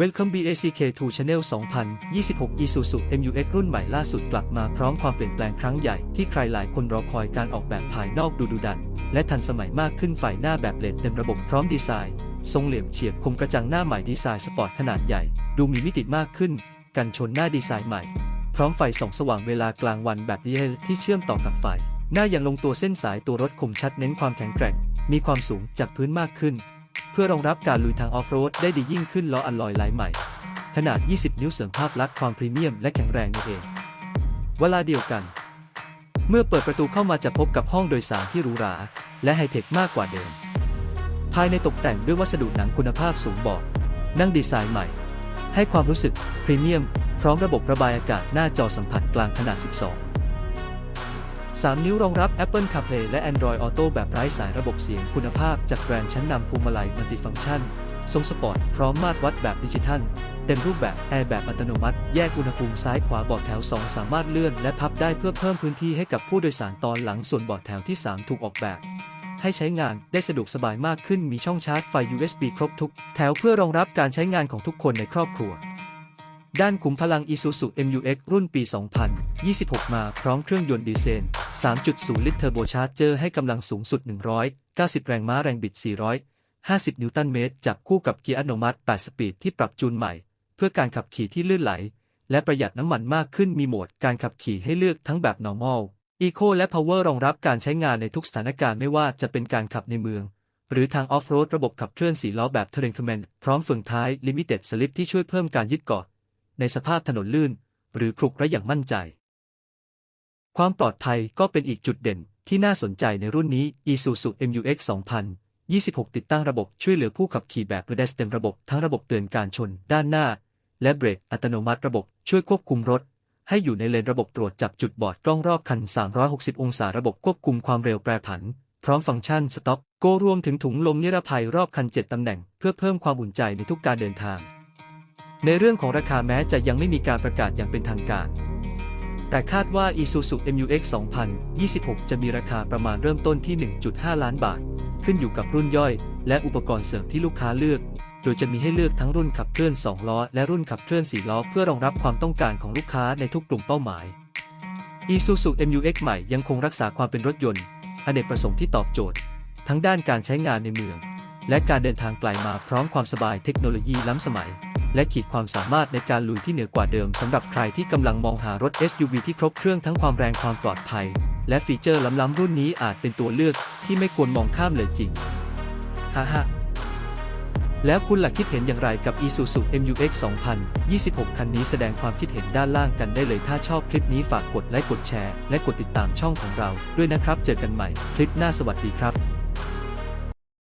Welcome BACK to Channel 2026 Isuzu MUX รุ่นใหม่ล่าสุดกลับมาพร้อมความเปลี่ยนแปลงครั้งใหญ่ที่ใครหลายคนรอคอยการออกแบบภายนอกดูดุดัน และทันสมัยมากขึ้นไฟหน้าแบบเลดเต็มระบบพร้อมดีไซน์ ทรงเหลี่ยมเฉียบคมกระจังหน้าใหม่ดีไซน์สปอร์ตขนาดใหญ่ ดูมีมิติมากขึ้น กันชนหน้าดีไซน์ใหม่ พร้อมไฟส่องสว่างเวลากลางวันแบบนี้ที่เชื่อมต่อกับไฟ หน้ายังลงตัวเส้นสายตัวรถคมชัดเน้นความแข็งแกร่ง มีความสูงจากพื้นมากขึ้น เพื่อรองรับการลุยทางออฟโรดได้ดียิ่งขึ้นล้ออัลลอยลายใหม่ ขนาด 20 นิ้วเสริมภาพลักษณ์ความพรีเมียมและแข็งแรงนั่นเอง เวลาเดียวกัน เมื่อเปิดประตูเข้ามาจะพบกับห้องโดยสารที่หรูหรา และไฮเทคมากกว่าเดิม ภายในตกแต่งด้วยวัสดุหนังคุณภาพสูงบาะนั่งดีไซน์ใหม่ ให้ความรู้สึกพรีเมียม พร้อมระบบระบายอากาศหน้าจอสัมผัสกลางขนาด 12 3 นิ้วรองรับ Apple CarPlay และ Android Auto แบบไร้สายระบบเสียงคุณภาพจากแบรนด์ชั้นนำพวงมาลัยมัลติฟังก์ชันทรงสปอร์ต พร้อมมาตรวัดแบบดิจิทัล เต็มรูปแบบแอร์แบบอัตโนมัติ แยกอุณหภูมิซ้ายขวาเบาะแถว 2 สามารถเลื่อนและพับได้เพื่อเพิ่มพื้นที่ให้กับผู้โดยสารตอนหลังส่วนเบาะแถวที่ 3 ถูกออกแบบ ให้ใช้งานได้สะดวกสบายมากขึ้นมีช่องชาร์จไฟ USB ครบทุก แถวเพื่อรองรับการใช้งานของทุกคนในครอบครัวด้านขุมพลัง Isuzu MUX รุ่นปี 2026 มาพร้อมเครื่องยนต์ดีเซล 3.0 ลิตรเทอร์โบชาร์จเจอร์ให้กำลังสูงสุด 190 แรงม้าแรงบิด 450 นิวตันเมตรจับคู่กับเกียร์อัตโนมัติ 8 สปีดที่ปรับจูนใหม่ เพื่อการขับขี่ที่ลื่นไหล และประหยัดน้ำมันมากขึ้นมีโหมดการขับขี่ให้เลือกทั้งแบบ normal eco และ power รองรับการใช้งานในทุกสถานการณ์ไม่ว่าจะเป็นการขับในเมือง หรือทางออฟโรดระบบขับเคลื่อนสีล้อแบบ Terrain Command พร้อมเฟืองท้าย Limited Slip ที่ช่วยเพิ่มการยึดเกาะในสภาพถนนลื่น หรือคลุกระอย่างมั่นใจ ความปลอดภัยก็เป็นอีกจุดเด่นที่น่าสนใจในรุ่นนี้ Isuzu MUX 2026 ติดตั้งระบบช่วยเหลือผู้ขับขี่แบบ Redes เต็มระบบทั้งระบบเตือนการชน ด้านหน้า และเบรกอัตโนมัติระบบช่วยควบคุมรถ ให้อยู่ในเลนระบบตรวจจับจุดบอดกล้องรอบคัน 360 องศาระบบควบคุมความเร็วแปรผัน พร้อมฟังก์ชัน Stop Go รวมถึงถุงลมนิรภัยรอบคัน 7 ตำแหน่ง เพื่อเพิ่มความอุ่นใจในทุกการเดินทาง ในเรื่องของราคาแม้จะยังไม่มีการประกาศอย่างเป็นทางการ แต่คาดว่า Isuzu MUX 2026 จะมีราคาประมาณเริ่มต้นที่ 1.5 ล้านบาท ขึ้นอยู่กับรุ่นย่อย และอุปกรณ์เสริมที่ลูกค้าเลือก โดยจะมีให้เลือกทั้งรุ่นขับเคลื่อน 2 ล้อ และรุ่นขับเคลื่อน 4 ล้อ เพื่อรองรับความต้องการของลูกค้าในทุกกลุ่มเป้าหมาย Isuzu MUX ใหม่ยังคงรักษาความเป็นรถยนต์อเนกประสงค์ที่ตอบโจทย์ ทั้งด้านการใช้งานในเมือง และการเดินทางไกลมาพร้อมความสบายเทคโนโลยีล้ำสมัย และขีดความสามารถในการลุยที่เหนือกว่าเดิมสำหรับใครที่กำลังมองหารถ SUV ที่ครบเครื่องทั้งความแรงความปลอดภัย และฟีเจอร์ล้ำๆรุ่นนี้อาจเป็นตัวเลือกที่ไม่ควรมองข้ามเลยจริงฮ่าฮ่าแล้วคุณหล่ะคิดเห็นอย่างไรกับ Isuzu MUX 2026 คันนี้แสดงความคิดเห็นด้านล่างกันได้เลย ถ้าชอบคลิปนี้ฝากกดไลค์กดแชร์ และกดติดตามช่องของเราด้วยนะครับ เจอกันใหม่คลิปหน้าสวัสดีครับ